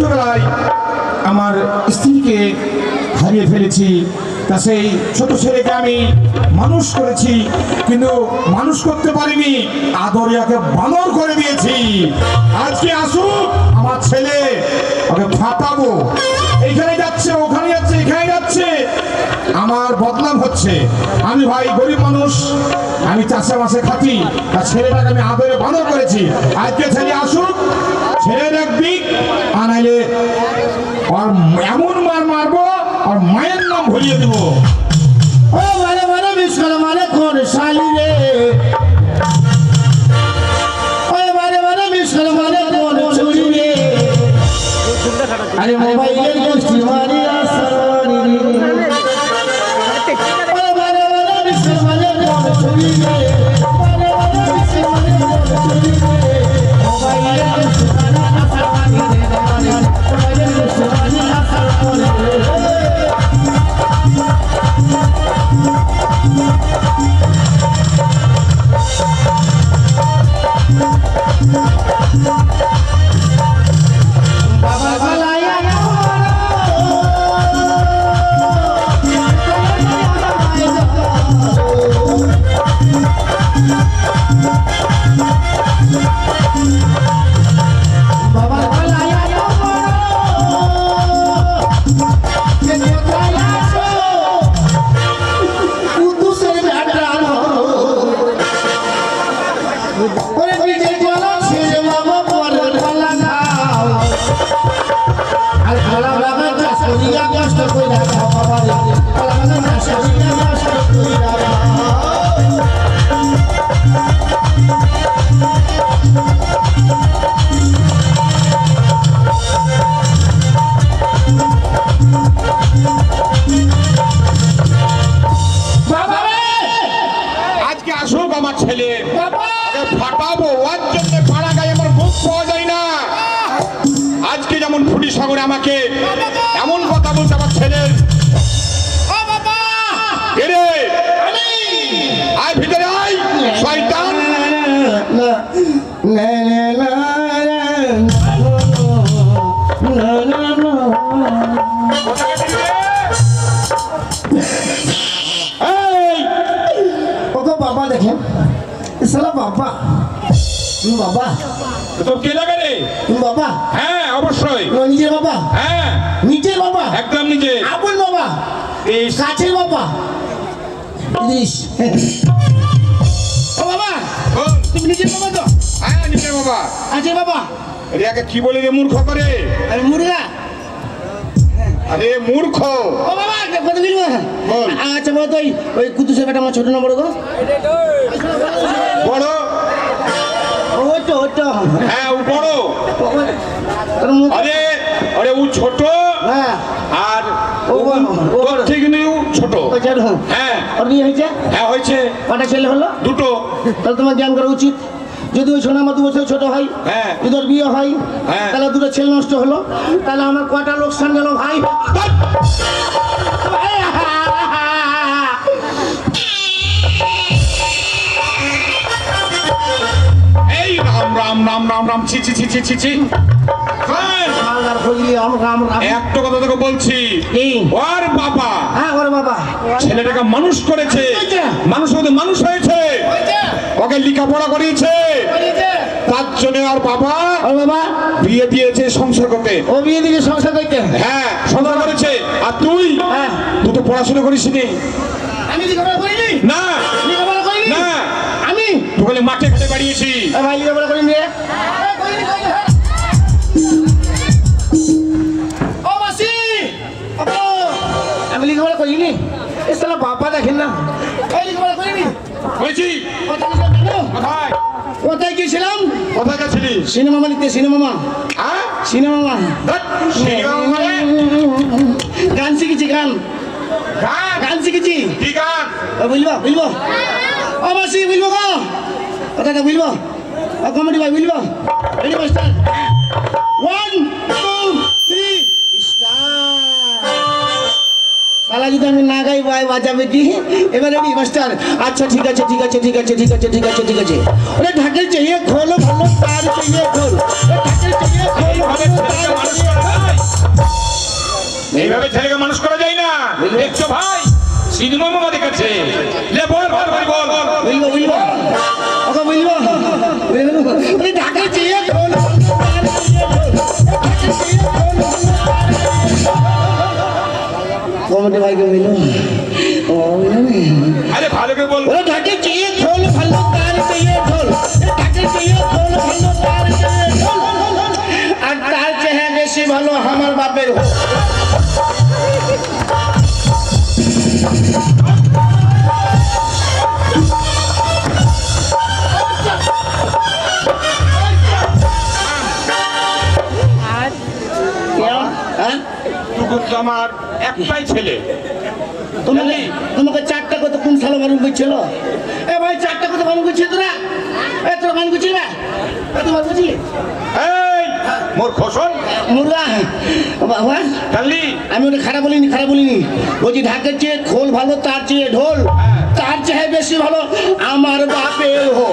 ছোট্টবেলায় আমার স্ত্রীকে হারিয়ে ফেলেছি, তা সেই ছোট ছেলেকে আমি মানুষ করেছি, কিন্তু মানুষ করতে পারিনি আদরিয়াকে বানর করে দিয়েছি। আজকে আসুক আমার ছেলে, ওকে ফাটাবো এইখানে যাচ্ছে, ওখানে যাচ্ছে, এখানে যাচ্ছে। আমার বদনাম হচ্ছে। আমি ভাই গরিব মানুষ, আমি চাষে মাসে খাটি তার ছেলেটাকে আমি আদরে বানর করেছি। আজকে ছেলে আসুক, ছেলে দেখবি, আনাইলে এমন মার মারবো আর মায়ের নাম ভরিয়ে দেবো। ও মানে মানে বিশাল মানে কোন শালি রে? আরে মোবাইলের গোষ্ঠী মারি সালা বাবা। তুমি বাবা। তো কে লাগে রে? তুমি বাবা। হ্যাঁ অবশ্যই। নিজের বাবা। হ্যাঁ। নিজের বাবা। একদম নিজে আপন বাবা। এই কাছের বাবা। ইলিশ ও বাবা। শোন, তুমি নিজের বাবা তো? হ্যাঁ নিজে বাবা। আছে বাবা। রিয়াকে কি বলে রে মূর্খ করে? আরে মুরগা আরে মূর্খ। ও বাবা কত দিন আচ্ছা তো ওই ওই কুতুসের বেটা আমার ছোট নম্বর গো। বড় ও তো ও তো। হ্যাঁ ও বড়। তোর মুখ আরে আরে ও ছোট। হ্যাঁ। আর ও ছোট। হ্যাঁ। ওর বিয়ে হয়েছে? হ্যাঁ হয়েছে। কটা ছেলে হলো? দুটো। তাহলে তোমার জ্ঞান করা উচিত। যদি ওই সোনা আমার দু বছর ছোট হয় হ্যাঁ। যদি ওর বিয়ে হয় হ্যাঁ। তাহলে দুটো ছেলে নষ্ট হলো। তাহলে আমার কটা লোকসান গেল ভাই? এই রাম রাম রাম রাম রাম ছি ছি ছি ছি ছি ছি। হ্যাঁ, একটা কথা তোকে বলছি? ওর বাবা। হ্যাঁ ওরে বাবা। ছেলেটাকে মানুষ করেছে। মানুষ মানুষ হয়েছে। ওকে লেখাপড়া করিয়েছে। তার জন্য আর বাবা ওর বাবা। বিয়ে দিয়েছে সংসার করতে। ও বিয়ে দিকে সংসার করতে? হ্যাঁ সংসার করেছে। আর তুই? হ্যাঁ। তুই তো পড়াশোনা করিস নি। আমি লেখাপড়া করিনি? না। লেখাপড়া করিনি? না। আমি? বলে মাঠে ঘাটে বাড়িয়েছি। ভাই লেখাপড়া করিনি রে। ও মাসি! আমি লেখাপড়া করিনি। এ সালা বাবা দেখেন না। লেখাপড়া করিনি? হয়েছি। কোথায়? কোথায়? কোথায় কোথায় গেছিলিস সিনেমা মালিকতে সিনেমা মা। হ্যাঁ? সিনেমা মা। মানে? গান শিখেছি গান। গান? শিখেছি। বুঝব বুঝব মাসি বুঝব গো। কথাটা বুঝব কমেডি ভাই বুঝব রেডি মাস্টার? ওয়ান শালা যদি আমি না গাই ভাই বাজাবে কি? এবারে রেডি মাস্টার আচ্ছা ঠিক আছে ঠিক আছে ঠিক আছে ঠিক আছে ঠিক আছে ঠিক আছে। ওরে ঢাকের চাইয়ে খোলো ভালো তার চাইয়ে খোল। ঢাকের চাইয়ে খোলো ভালো তার এইভাবে ছেলেকে মানুষ করা যায় না। দেখছ ভাই? সিনেমা মামা দেখেছে লে বল বল ভাই বল। ওকে চাইয়ে খোল কমেন্টে ভাইকে মিলো? ও আরে ভালো করে বল। ওরে ঢাকে চেয়ে খোল ভালো তার চেয়ে খোল। ঢাকে চেয়ে খোল ভালো তার চেয়ে আর তার চেয়ে বেশি ভালো আমার বাপের হোক। আমার একটাই ছেলে। তোমাকে তোমাকে চারটা কত কোন সালে বারণ করছিল এ ভাই চারটা কত বারণ করছিল তোরা? এ তোরা বারণ করছিলি না এ তোরা বারণ করছিলি মোর বাবা কাল্লি আমি ওটা খারাপ বলিনি খারাপ বলিনি। বলছি ঢাকের চেয়ে খোল ভালো তার চেয়ে ঢোল। তার চেয়ে বেশি ভালো আমার বাপের হো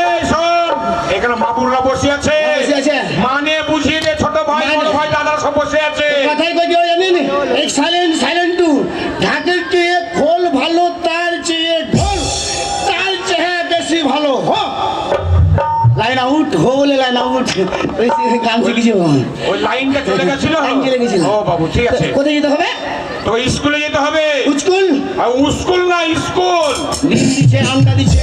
এই শোন এখানে মাপুররা বসে আছে। বসে আছে। মানে বুঝিয়ে ছোট ভাই মানে। বড় ভাই দাদারা সব বসে ওই গান শিখেছি ওই লাইনটা চলে গেছিল? লাইন চলে গেছিল। ও বাবু ঠিক আছে। কোথায় যেতে হবে? তো স্কুলে যেতে হবে। স্কুল আর স্কুল না স্কুল। ডিম দিচ্ছে আন্ডা দিচ্ছে।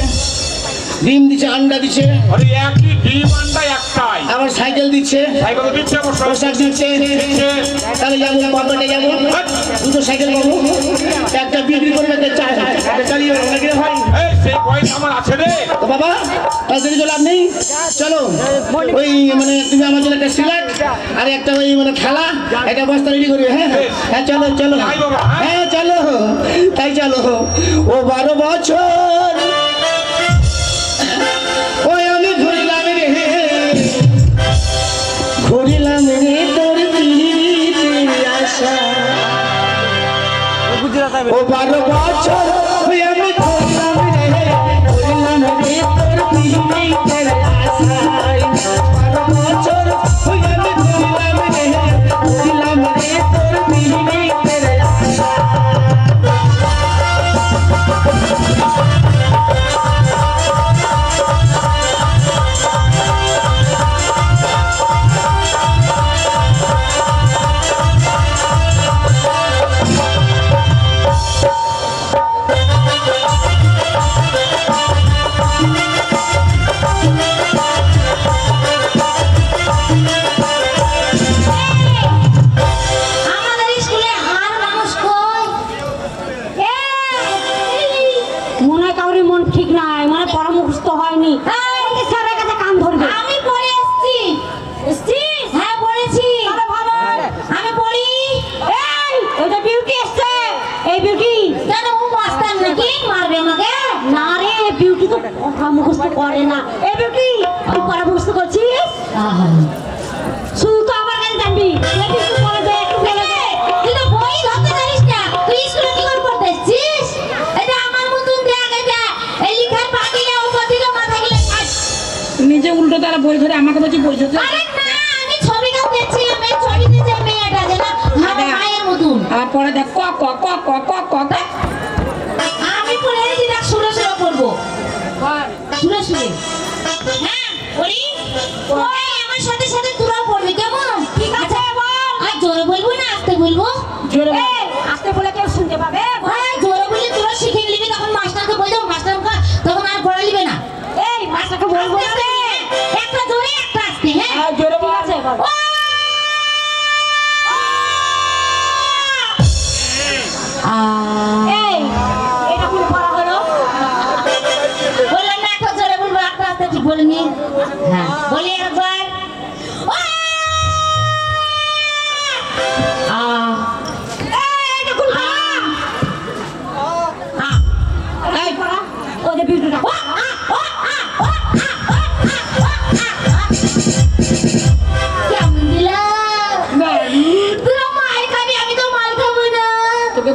ডিম দিচ্ছে আন্ডা দিচ্ছে। আরে একই ডিম আন্ডা একটাই। আবার সাইকেল দিচ্ছে। সাইকেল দিচ্ছে পোশাক। তাহলে যাব বাবাটা যাব। দুটো সাইকেল পাবো একটা বিক্রি করবে চালিয়ে ভাই সেই পয়সা আমার আছে রে। তো বাবা তাড়াতাড়ি চলো ওই মানে তুমি আমার জন্য একটা সিলেট আর একটা ওই মানে খেলা একটা বস্তা রেডি করবে হ্যাঁ? হ্যাঁ চলো চলো। হ্যাঁ? হ্যাঁ চলো। তাই চলো। ও বারো বছর। ওই আমি ঘুরিলাম রে। ঘুরিলাম রে তোর আশা। ও বারো বছর। বিউটি তো কথা মুখস্থ করে না। তুই করছিস? শুধু তো আমার কাছে জানবি। নিজে উল্টো তারা বই ধরে আমাকে বলছি বই ধরতে? আরে না আমি ছবিটাও দেখছিলাম ছবিতে যে মেয়েটা যে না আমার মায়ের মতন। আর পরে দেখ ক ক ক ক ক ক। ওই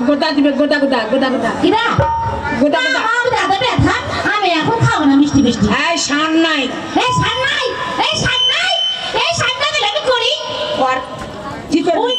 গোটা দিবে গোটা গোটা গোটা গোটা। কিরা? গোটা গোটা। আমার দাদা ব্যথা। আমি এখন খাব না মিষ্টি মিষ্টি। এই শান নাই। এই শান নাই এই শান নাই এই শান দিলে আমি করি। কর। কি করবি?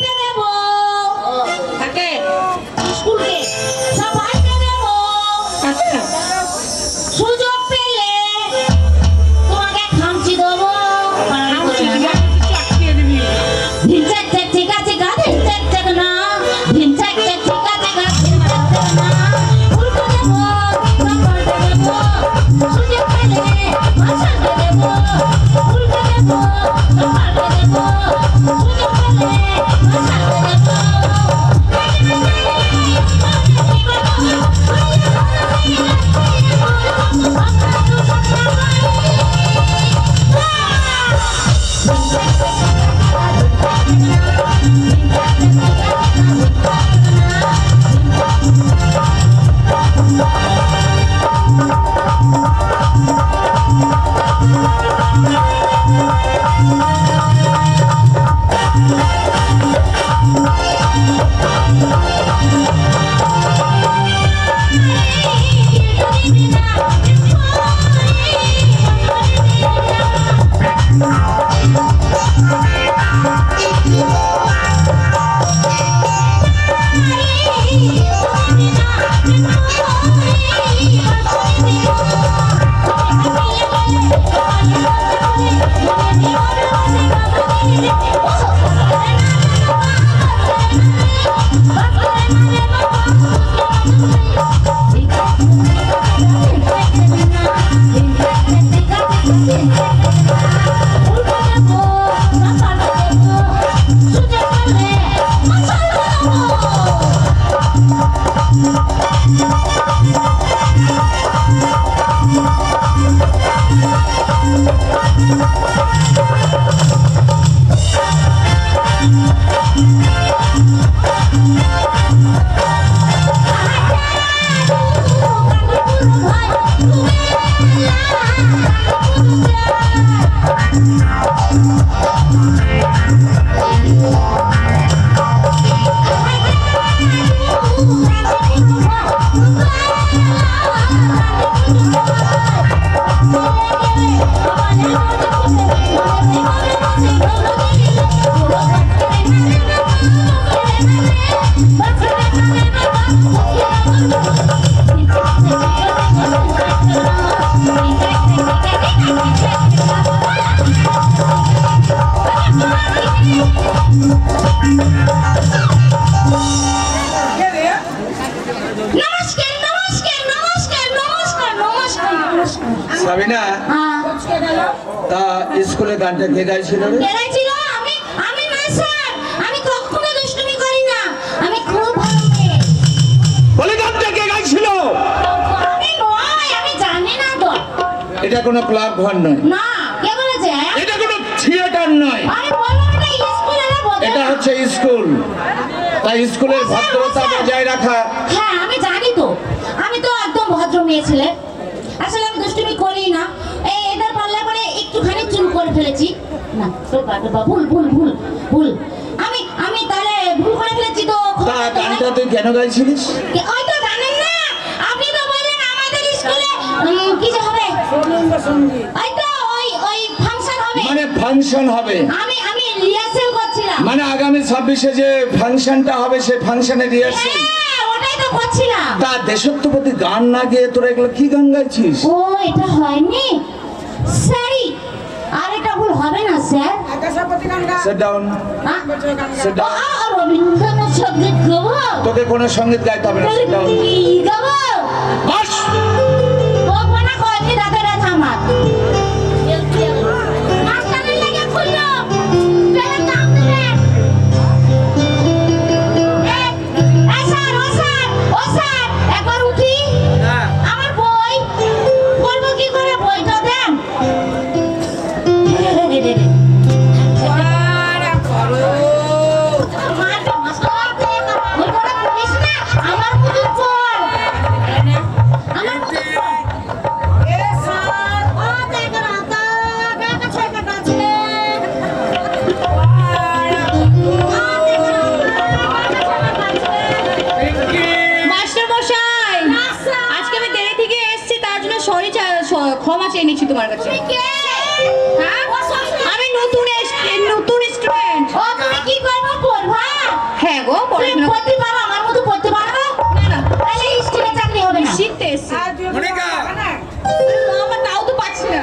সাবিনা হ্যাঁ। তা স্কুলে গানটা কে গাইছিল রে? ছিল আমি আমি না স্যার আমি কখনো দুষ্টুমি করি না। আমি খুব ভালো মেয়ে। বলে গানটা কে গাইছিল? আমি নয় আমি জানি না তো। এটা কোনো ক্লাব ঘর নয়। না কে বলেছে? এটা কোনো থিয়েটার নয়। হচ্ছে স্কুল। তাই স্কুলের ভদ্রতা বজায় রাখা। হ্যাঁ আমি জানি তো। আমি তো একদম ভদ্র মেয়ে ছেলে। আসলে আমি দুষ্টুমি করি না। এই এদের পাল্লা করে একটুখানি চুল করে ফেলেছি। না তো বাবা ভুল ভুল ভুল ভুল। আমি আমি তাহলে ভুল করে ফেলেছি তো? তা গানটা তুই কেন গাইছিলিস? কি- ওই তো জানেন না? আপনি তো বললেন আমাদের স্কুলে কিছু হবে? ওই তো ওই ওই ফাংশন হবে। মানে ফাংশন হবে। আমি মানে আগামী ছাব্বিশে যে ফাংশনটা হবে সেই ফাংশনে রিহার্সেল হ্যাঁ ওটাই তো দেশত্বপতি গান না গিয়ে তোরা এগুলো কি গান গাইছিস? ও এটা হয়নি। সরি আর এটা ভুল হবে না sir. Set down? Set down Rabindranath সংগীত গাবো। তোকে কোনো সংগীত গাইতে হবে না সেট ডাউন গাবো? বাস! ক্ষমা চেয়ে নিচ্ছি তোমার কাছে। হ্যাঁ? আমি নতুন এস- নতুন স্টুডেন্ট ও তুমি কি করব? পড়বা? হ্যাঁ গো পড়াশোনা পড়তে পারো আমার মতো পড়তে পারো? না না। তাহলে স্কুলে চাকরি হবে না। শিখতে এসছি। আমার তাও তো পাচ্ছি না।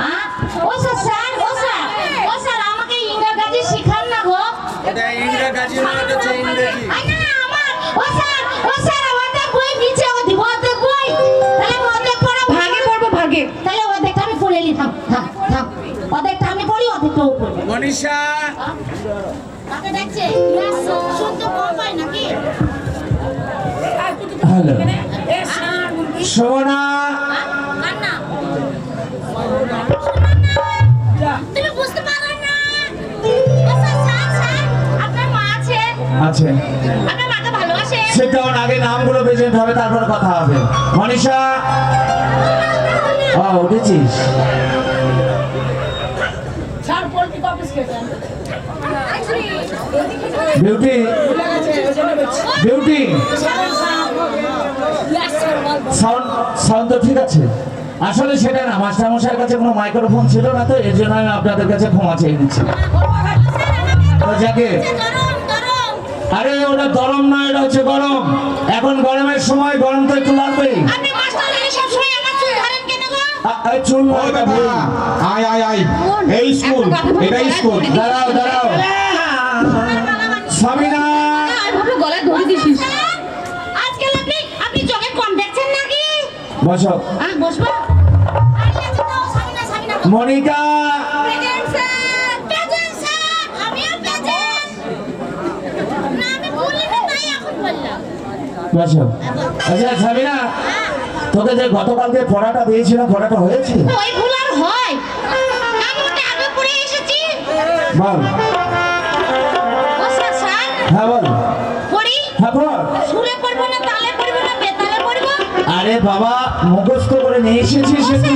হ্যাঁ? ও স্যার স্যার ও স্যার ও স্যার আমাকে ইংরেজি শিখান না গো। না না আমার ও স্যার ও স্যার স্যার আপনার মা আছে। আছে। আপনার মাকে ভালোবাসে। সেটাও আগে নামগুলো প্রেজেন্ট হবে তারপর কথা হবে। মনীষা। ও উঠেছিস? বিউটি বিউটি সাউন্ড সাউন্ড তো ঠিক আছে। আসলে সেটা না মাস্টারমশাইয়ের কাছে কোনো মাইক্রোফোন ছিল না তো এর জন্য আমি আপনাদের কাছে ক্ষমা চেয়ে নিচ্ছি। যাকে আরে ওটা গরম না এটা হচ্ছে গরম। এখন গরমের সময় গরম তো একটু লাগবেই। আপনি মাস্টার হয়ে সবসময় চুল আয় আয় আয়। এই স্কুল এটাই স্কুল দাঁড়াও দাঁড়াও। সামিনা আর ভাবে গলায় দড়ি দিছিস। আজকাল আপনি আপনি চোখে কম দেখছেন নাকি? বসো। হ্যাঁ বসবো? মনিকা। না বসো। আচ্ছা তোকে যে গতকালকে পড়াটা দিয়েছিলাম পড়াটা হয়েছে? ওই ভুল আর হয়। আমি আগে পড়ে এসেছি? বল। আরে বাবা মুখস্থ করে নিয়ে এসেছিস একটু।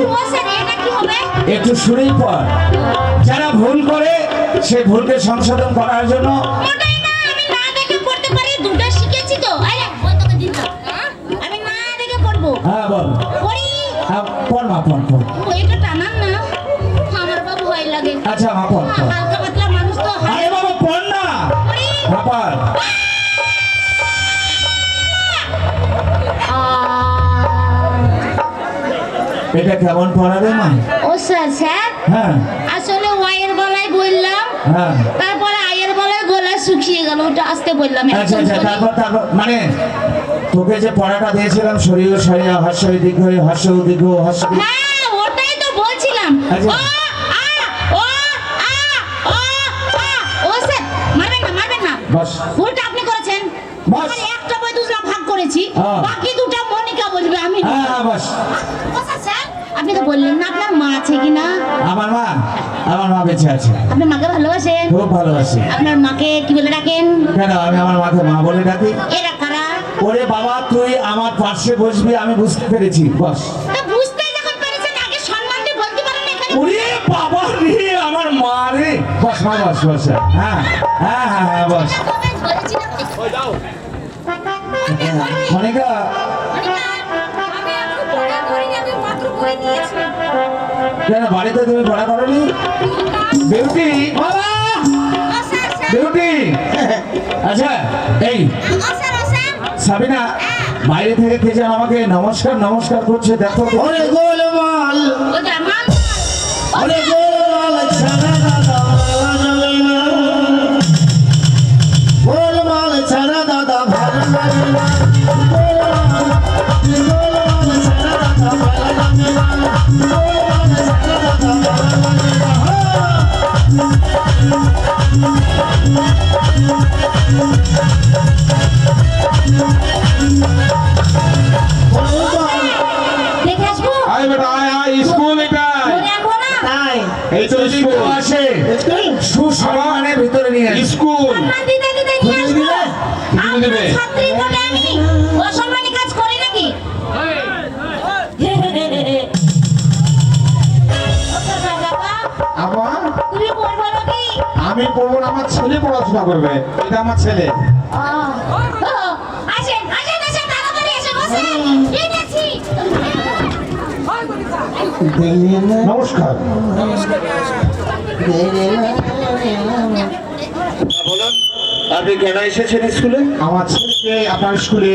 হবে? একটু শুনেই পর। যারা ভুল করে সে ভুলকে সংশোধন করার জন্য এটা কেমন পড়াবে মা? ও স্যার স্যার? হ্যাঁ। আসলে ওয়াইয়ের গলায় বললাম হ্যাঁ। তারপরে আয়ের গলায় গলা শুকিয়ে গেল ওটা আসতে বললাম। আচ্ছা আচ্ছা তারপর তারপর মানে তোকে যে পড়াটা দিয়েছিলাম শরীর শরীর হর্ষ দীর্ঘ হর্ষ দীর্ঘ হর্ষ দীর্ঘ। হ্যাঁ ওটাই তো বলছিলাম। আচ্ছা। বস। ভুলটা আপনি করেছেন। বাস। একটা বই দুসরা ভাগ করেছি হ্যাঁ। বাকি দুটো মনিকা বলবে আমি। হ্যাঁ হ্যাঁ বস। বললেন না আপনার মা আছে কি না আমার মা আমার মা বেঁচে আছে। আপনার মাকে ভালোবাসেন খুব ভালোবাসি। আপনার মাকে কি বলে ডাকেন? কেন আমি আমার মাকে মা বলে ডাকি? এরা কারা? ওরে বাবা তুই আমার পাশে বসবি আমি বুঝতে পেরেছি বস। তা বুঝতে যখন পেরেছেন আগে সম্মান দিয়ে বলতে পারেন এখানে। ওরে বাবা রে আমার মা রে। বস মা বস বস হ্যাঁ হ্যাঁ হ্যাঁ হ্যাঁ বস। মনিকা করে দিয়েছি কেন বাড়িতে তুমি পড়া করনি? বিউটি বাবা! বিউটি আচ্ছা এই সাবিনা বাইরে থেকে কে যেন আমাকে নমস্কার নমস্কার করছে দেখো। ওরে গোলমাল। ও পড়াশোনা করবে। এটা আমার ছেলে। নমস্কার। বলুন। আপনি কেন এসেছেন স্কুলে? আমার ছেলেকে আপনার স্কুলে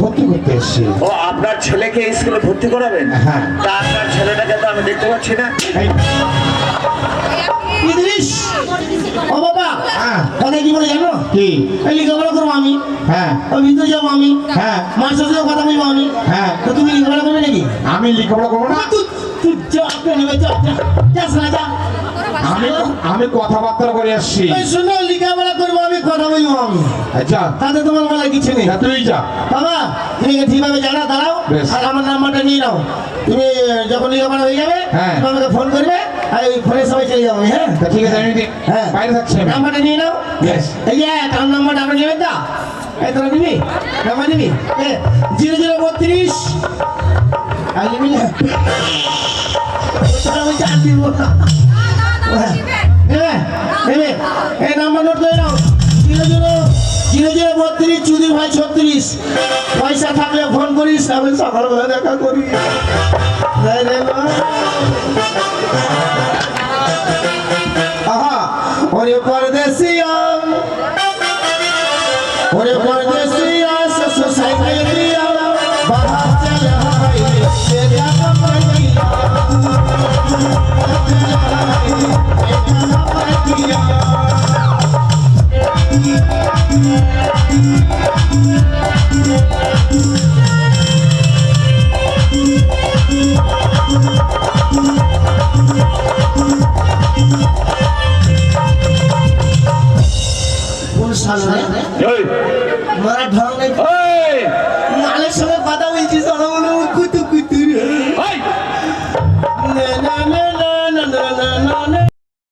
ভর্তি করতে এসেছি। ও আপনার ছেলেকে স্কুলে ভর্তি করাবেন? হ্যাঁ। তা আপনার ছেলেটাকে তো আমি দেখতে পাচ্ছি না। ইদ্রিস ও হ্যাঁ। কথা কি বলে জানো? কি? এই লেখাপড়া করব আমি হ্যাঁ। ওই ভিতরে যাব আমি হ্যাঁ। মার সাথে কথা বলব আমি। হ্যাঁ। তো তুমি লেখাপড়া করবে নাকি? আমি লেখাপড়া করব না। তুই তুই যা নেবে যা যা যা আমি আমি কথাবার্তা করে আসছি। শুনো লেখাপড়া করব আমি কথা বলব আমি। আচ্ছা তাতে তোমার বেলা কিছু নেই। যা তুই যা। বাবা তুমি ঠিকভাবে জানা দাঁড়াও। আর আমার নাম্বারটা নিয়ে নাও। তুমি যখন লেখাপড়া হয়ে যাবে হ্যাঁ। আমাকে ফোন করবে আর ওই ফোনের সময় চলে যাব হ্যাঁ? ঠিক আছে আমি হ্যাঁ। বাইরে থাকছি নাম্বারটা নিয়ে নাও. এই যে তার নাম্বারটা আপনি নেবেন তো? এই তোরা নিবি? নাম্বার নিবি? জিরো জিরো বত্রিশ। আর নিবি না? তোরা ওই চার দিব। নেবে? এই নাম্বার নোট করে নাও। জিরো জিরো জিরো জিরো বত্রিশ চুরি ভাই ছত্রিশ। পয়সা থাকলে ফোন করিস, আমি সকালবেলা দেখা করি। আহা, ওরে ওরে মারা ঢং নাই নালের সঙ্গে কথা বলছি চলো কুতু কুতু